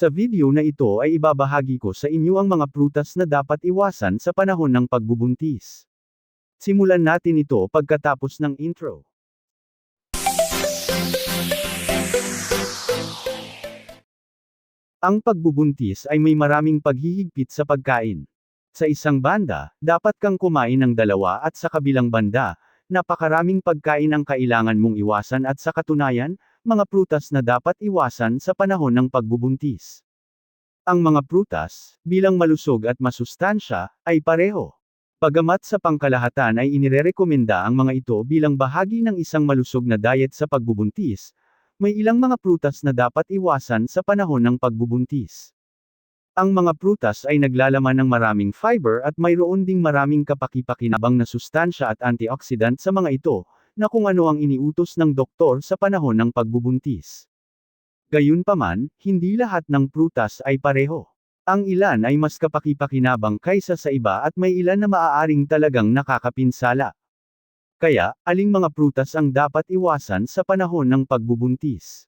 Sa video na ito ay ibabahagi ko sa inyo ang mga prutas na dapat iwasan sa panahon ng pagbubuntis. Simulan natin ito pagkatapos ng intro. Ang pagbubuntis ay may maraming paghihigpit sa pagkain. Sa isang banda, dapat kang kumain ng dalawa at sa kabilang banda, napakaraming pagkain ang kailangan mong iwasan at sa katunayan, mga prutas na dapat iwasan sa panahon ng pagbubuntis. Ang mga prutas, bilang malusog at masustansya, ay pareho. Bagamat sa pangkalahatan ay inirerekomenda ang mga ito bilang bahagi ng isang malusog na diet sa pagbubuntis, may ilang mga prutas na dapat iwasan sa panahon ng pagbubuntis. Ang mga prutas ay naglalaman ng maraming fiber at mayroon ding maraming kapaki-pakinabang na sustansya at antioxidant sa mga ito, na kung ano ang iniutos ng doktor sa panahon ng pagbubuntis. Gayunpaman, hindi lahat ng prutas ay pareho. Ang ilan ay mas kapaki-pakinabang kaysa sa iba at may ilan na maaaring talagang nakakapinsala. Kaya, aling mga prutas ang dapat iwasan sa panahon ng pagbubuntis?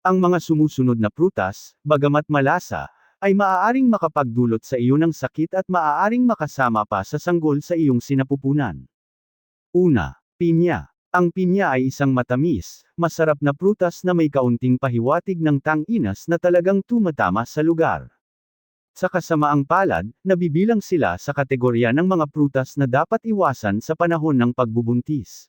Ang mga sumusunod na prutas, bagamat malasa, ay maaaring makapagdulot sa iyo ng sakit at maaaring makasama pa sa sanggol sa iyong sinapupunan. Una, pinya. Ang pinya ay isang matamis, masarap na prutas na may kaunting pahiwatig ng tanginas na talagang tumatama sa lugar. Sa kasamaang palad, nabibilang sila sa kategorya ng mga prutas na dapat iwasan sa panahon ng pagbubuntis.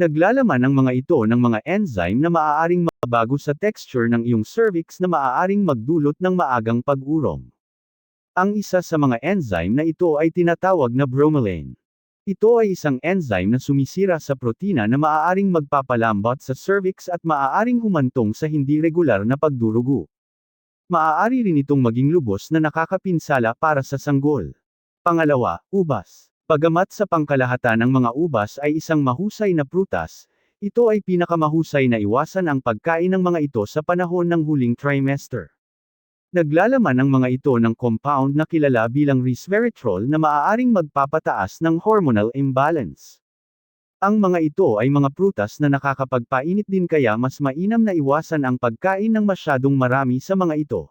Naglalaman ang mga ito ng mga enzyme na maaaring mabago sa texture ng iyong cervix na maaaring magdulot ng maagang pag-urong. Ang isa sa mga enzyme na ito ay tinatawag na bromelain. Ito ay isang enzyme na sumisira sa protina na maaaring magpapalambot sa cervix at maaaring humantong sa hindi regular na pagdurugo. Maaari rin itong maging lubos na nakakapinsala para sa sanggol. Pangalawa, ubas. Pagamat sa pangkalahatan ng mga ubas ay isang mahusay na prutas, ito ay pinakamahusay na iwasan ang pagkain ng mga ito sa panahon ng huling trimester. Naglalaman ang mga ito ng compound na kilala bilang resveratrol na maaaring magpapataas ng hormonal imbalance. Ang mga ito ay mga prutas na nakakapagpainit din kaya mas mainam na iwasan ang pagkain ng masyadong marami sa mga ito.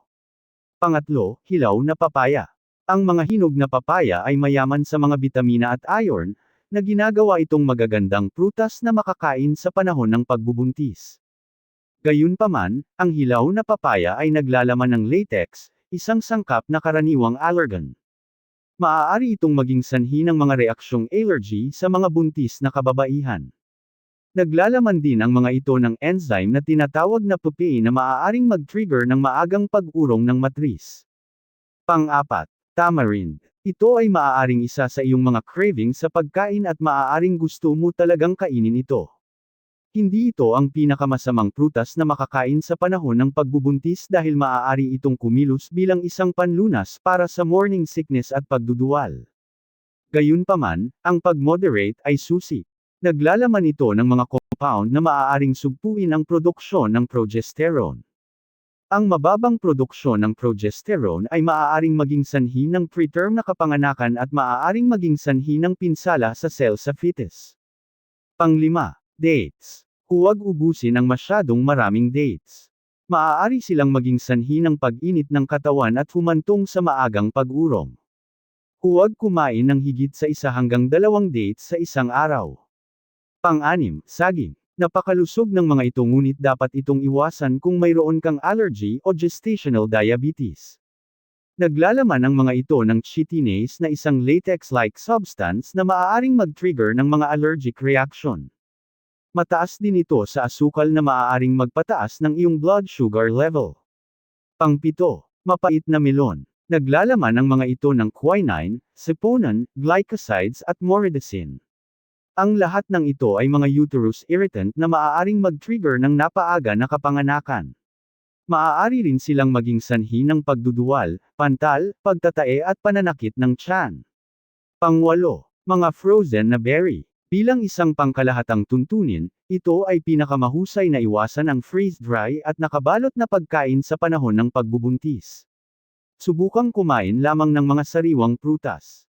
Pangatlo, hilaw na papaya. Ang mga hinog na papaya ay mayaman sa mga bitamina at iron, na ginagawa itong magagandang prutas na makakain sa panahon ng pagbubuntis. Gayunpaman, ang hilaw na papaya ay naglalaman ng latex, isang sangkap na karaniwang allergen. Maaari itong maging sanhi ng mga reaksyong allergy sa mga buntis na kababaihan. Naglalaman din ang mga ito ng enzyme na tinatawag na pupain na maaaring mag-trigger ng maagang pag-urong ng matris. Pang-apat, tamarind. Ito ay maaaring isa sa iyong mga craving sa pagkain at maaaring gusto mo talagang kainin ito. Hindi ito ang pinakamasamang prutas na makakain sa panahon ng pagbubuntis dahil maaari itong kumilos bilang isang panlunas para sa morning sickness at pagduduwal. Gayunpaman, ang pag-moderate ay susi. Naglalaman ito ng mga compound na maaaring sugpuin ang produksyon ng progesterone. Ang mababang produksyon ng progesterone ay maaaring maging sanhi ng preterm na kapanganakan at maaaring maging sanhi ng pinsala sa cell sa fetus. Panglima, dates. Huwag ubusin ang masyadong maraming dates. Maaari silang maging sanhi ng pag-init ng katawan at humantong sa maagang pag-urong. Huwag kumain ng higit sa isa hanggang dalawang dates sa isang araw. Pang-anim, saging. Napakalusog ng mga ito ngunit dapat itong iwasan kung mayroon kang allergy o gestational diabetes. Naglalaman ang mga ito ng chitinase na isang latex-like substance na maaaring mag-trigger ng mga allergic reaction. Mataas din ito sa asukal na maaaring magpataas ng iyong blood sugar level. Pangpito, mapait na melon. Naglalaman ang mga ito ng quinine, saponin, glycosides at moridecine. Ang lahat ng ito ay mga uterus irritant na maaaring mag-trigger ng napaaga na kapanganakan. Maaari rin silang maging sanhi ng pagduduwal, pantal, pagtatae at pananakit ng tiyan. Pangwalo, mga frozen na berry. Bilang isang pangkalahatang tuntunin, ito ay pinakamahusay na iwasan ang freeze-dry at nakabalot na pagkain sa panahon ng pagbubuntis. Subukang kumain lamang ng mga sariwang prutas.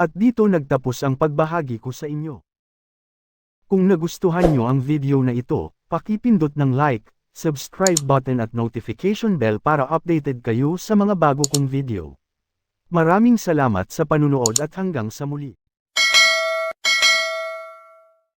At dito nagtapos ang pagbahagi ko sa inyo. Kung nagustuhan nyo ang video na ito, pakipindot ng like, subscribe button at notification bell para updated kayo sa mga bago kong video. Maraming salamat sa panunood at hanggang sa muli.